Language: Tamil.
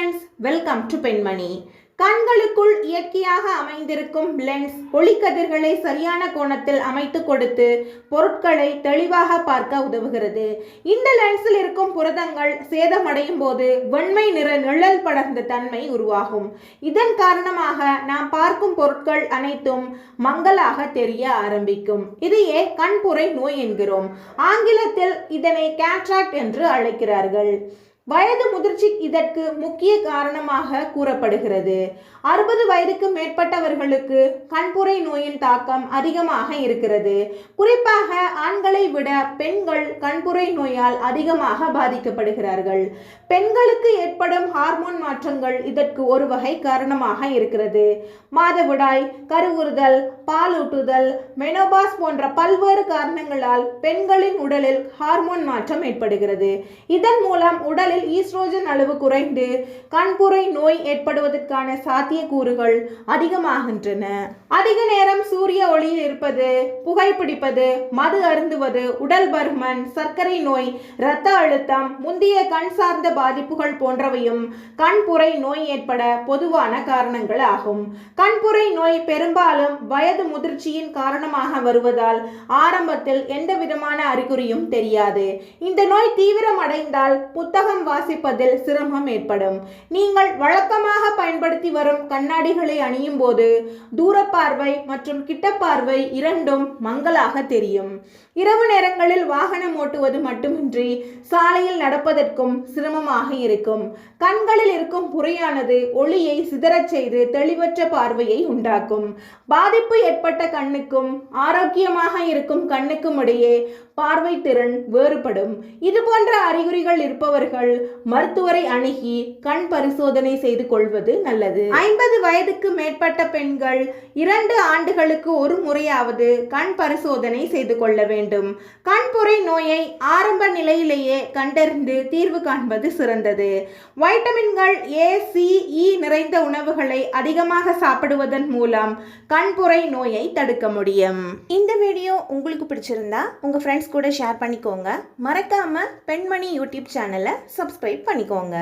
ஃப்ரெண்ட்ஸ் வெல்கம் டு பெண்மணி கண்களுக்குள் இயற்கையாக அமைந்திருக்கும் லென்ஸ் ஒளிக்கதிர்களை சரியான கோணத்தில் அமைத்து கொடுத்து பொருட்களை தெளிவாக பார்க்க உதவுகிறது. இந்த லென்ஸில் இருக்கும் புரதங்கள் சேதமடையும் போது வெண்மை நிற நிழல் படர்ந்த தன்மை உருவாகும். இதன் காரணமாக நாம் பார்க்கும் பொருட்கள் அனைத்தும் மங்கலாக தெரிய ஆரம்பிக்கும். இதையே கண்புரை நோய் என்கிறோம். ஆங்கிலத்தில் இதனை கேட்ராக்ட் என்று அழைக்கிறார்கள். வயது முதிர்ச்சி இதற்கு முக்கிய காரணமாக கூறப்படுகிறது. அறுபது வயதுக்கு மேற்பட்டவர்களுக்கு கண்புரை நோயின் தாக்கம் அதிகமாக இருக்கிறது. குறிப்பாக ஆண்களை விட பெண்கள் கண்புரை நோயால் அதிகமாக பாதிக்கப்படுகிறார்கள். பெண்களுக்கு ஏற்படும் ஹார்மோன் மாற்றங்கள் இதற்கு ஒரு வகை காரணமாக இருக்கிறது. மாதவிடாய் கருவுறுதல் பாலூட்டுதல் மெனோபாஸ் போன்ற பல்வேறு காரணங்களால் பெண்களின் உடலில் ஹார்மோன் மாற்றம் ஏற்படுகிறது. இதன் மூலம் உடலில் உடலில் ஈஸ்ட்ரோஜன் அளவு குறைந்து கண்புரை நோய் ஏற்படுவதற்கான சாத்தியக்கூறுகள் அதிகமாகின்றன. அதிக நேரம் சூரிய ஒளியில் இருப்பது புகைப்பிடிப்பது மது அருந்துவது உடல் பருமன் சர்க்கரை நோய் இரத்த அழுத்தம் முந்தைய கண் சார்ந்த பாதிப்புகள் போன்றவையும் கண்புரை நோய் ஏற்பட பொதுவான காரணங்கள் ஆகும் கண்புரை நோய் பெரும்பாலும் வயது முதிர்ச்சியின் காரணமாக வருவதால் ஆரம்பத்தில் எந்த விதமான அறிகுறியும் தெரியாது. இந்த நோய் தீவிரம் அடைந்தால் புத்தகம் வாசிப்பதில் சிரமம் ஏற்படும். நீங்கள் வழக்கமாக பயன்படுத்தி வரும் கண்ணாடிகளை அணியும் போது தூரப்பார்வை மற்றும் கிட்டப்பார்வை இரண்டும் மங்களாக தெரியும். இரவு நேரங்களில் வாகனம் ஓட்டுவது மட்டுமின்றி சாலையில் நடப்பதற்கும் சிரமமாக இருக்கும். கண்களில் இருக்கும் புறையானது ஒளியை சிதறச் செய்து தெளிவற்ற பார்வையை உண்டாக்கும். பாதிப்பு ஏற்பட்ட கண்ணுக்கும் ஆரோக்கியமாக இருக்கும் கண்ணுக்கும் இடையே பார்வை திறன் வேறுபடும். இது போன்ற அறிகுறிகள் இருப்பவர்கள் மருத்துவரை அணுகி கண் பரிசோதனை செய்து கொள்வது நல்லது. ஐம்பது வயதுக்கு மேற்பட்ட பெண்கள் இரண்டு ஆண்டுகளுக்கு ஒரு முறையாவது கண் பரிசோதனை செய்து கொள்ள வேண்டும். கண்புரை நோயை ஆரம்ப நிலையிலேயே கண்டறிந்து தீர்வு காண்பது சிறந்தது. வைட்டமின்கள் ஏ சி இ நிறைந்த உணவுகளை அதிகமாக சாப்பிடுவதன் மூலம் கண்புரை நோயை தடுக்க முடியும். இந்த வீடியோ உங்களுக்கு பிடிச்சிருந்தா உங்க ஃப்ரெண்ட்ஸ் கூட ஷேர் பண்ணிக்கோங்க. மறக்காமல் பெண்மணி யூடியூப் சேனலை சப்ஸ்கிரைப் பண்ணிக்கோங்க.